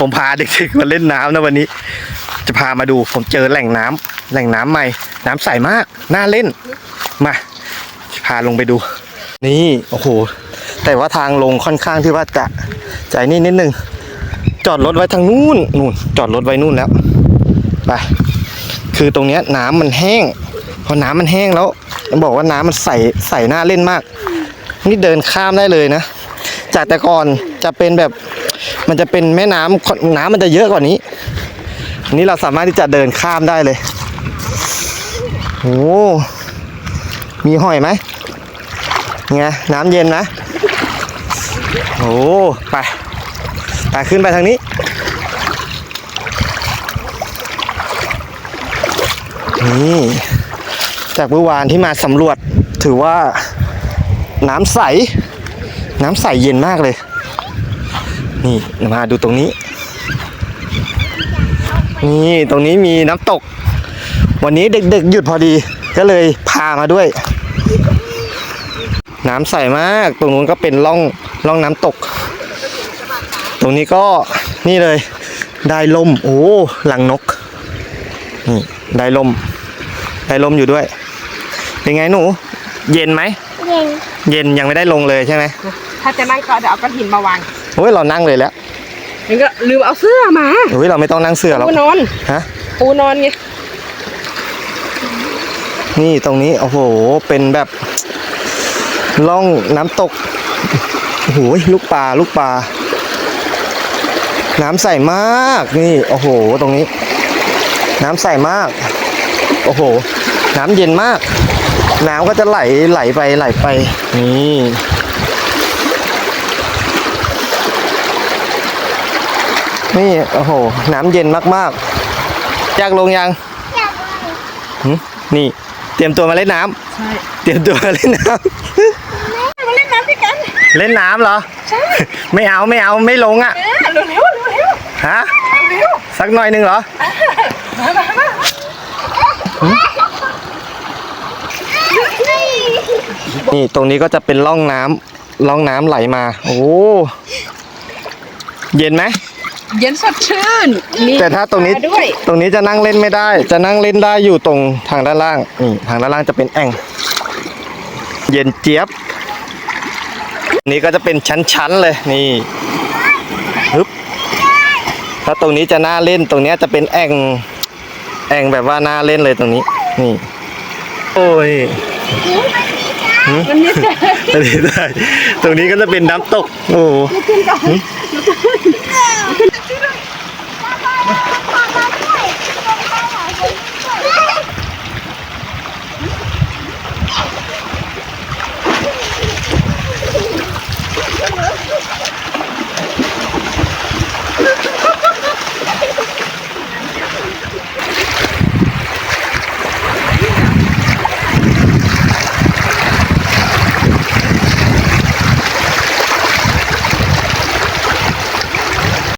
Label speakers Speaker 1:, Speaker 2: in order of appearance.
Speaker 1: ผมพาเด็กๆมาเล่นน้ำนะวันนี้ จะพามาดูผมเจอแหล่งน้ำแหล่งน้ำใหม่ น้ำใสมากน่าเล่น มาพาลงไปดู นี่โอ้โหแต่ว่าทางลงค่อนข้างที่ว่าจะใจนี่นิดนึงจอดรถไว้ทางนู้นนู่นจอดรถไว้นู่นแล้วไปคือตรงเนี้ยน้ำมันแห้ง พอน้ำมันแห้งแล้วบอกว่าน้ำมันใสใสน่าเล่นมาก นี่เดินข้ามได้เลยนะ จากแต่ก่อนจะเป็นแบบ มันจะเป็นแม่น้ำน้ำมันจะเยอะกว่านี้นนี้เราสามารถที่จะเดินข้ามได้เลยโอ้มีหอยไหมไงน้ำเย็นนะโอ้ไปไปขึ้นไปทางนี้นี่จากเมื่อวานที่มาสำรวจถือว่าน้ำใส น้ำใสเย็นมากเลย นี่มาดูตรงนี้ นี่ตรงนี้มีน้ำตก วันนี้เด็กๆหยุดพอดี ก็เลยพามาด้วย น้ำใสมาก ตรงนู้นก็เป็นร่องร่องน้ำตก ตรงนี้ก็นี่เลย ได้ลม โอ้หลังนก นี่ได้ลม ได้ลมอยู่ด้วย เป็นไงหนู เย็นไหม
Speaker 2: เย็น
Speaker 1: เย็นยังไม่ได้ลงเลยใช่ไหม
Speaker 3: ถ้าจะนั่งก็เดี๋ยวเอาก้อนหินมาวาง
Speaker 1: โอ้ยเรานั่งเลยแล้ว
Speaker 3: นี่ก็ลืมเอาเสื้อมา
Speaker 1: โอ้ยเราไม่ต้องนั่งเสือแล้ว
Speaker 3: ปูนอน
Speaker 1: ฮะ
Speaker 3: ปูนอนไง
Speaker 1: นี่ตรงนี้โอ้โหเป็นแบบล่องน้ำตกโอ้โหลูกปลาลูกปลาน้ำใสมากนี่โอ้โหตรงนี้ น้ำใสมาก โอ้โห น้ำเย็นมาก น้ำก็จะไหลไหลไปไหลไปนี่ นี่โอ้โห น้ำเย็นมากๆอยากลงยัง
Speaker 2: อยาก
Speaker 1: หึนี่ เตรียมตัวมาเล่นน้ำ
Speaker 3: ใช่
Speaker 1: เตรียมตัวมาเล่นน้
Speaker 3: มาเล่นน้ำด้วยกันำ
Speaker 1: เล่นน้ำเหรอ
Speaker 3: ใช่
Speaker 1: ไม่เอาไม่เอาไม่ลงอะ
Speaker 3: เออเร็วเร็วเร็วเร็ว
Speaker 1: ฮะ
Speaker 3: เร็ว
Speaker 1: สักหน่อยหนึ่งเหรอ
Speaker 3: มามามา
Speaker 1: นี่ตรงนี้ก็จะเป็นร่องน้ำร่องน้ำไหลมา โอ้เย็นไหม
Speaker 3: เย็นสดชื่นมี
Speaker 1: แต่ถ้าตรงนี้
Speaker 3: ปลด้วย
Speaker 1: ตรงนี้จะนั่งเล่นไม่ได้ จะนั่งเล่นได้อยู่ตรงทางด้านล่างนี่ทางด้านล่างจะเป็นแอ่ง เย็นเจี๊ยบ นี่ก็จะเป็นชั้นๆเลยนี่ฮึบถ้าตรงนี้จะน่าเล่นตรงเนี้ยจะเป็นแอ่งแอ่งแบบว่าน่าเล่นเลยตรงนี้ นี่ โอ้ย
Speaker 3: มันนิดเดียว
Speaker 1: ตรงนี้ได้ตรงนี้ก็จะเป็นน้ำตก โอ้
Speaker 3: ¡Argentina!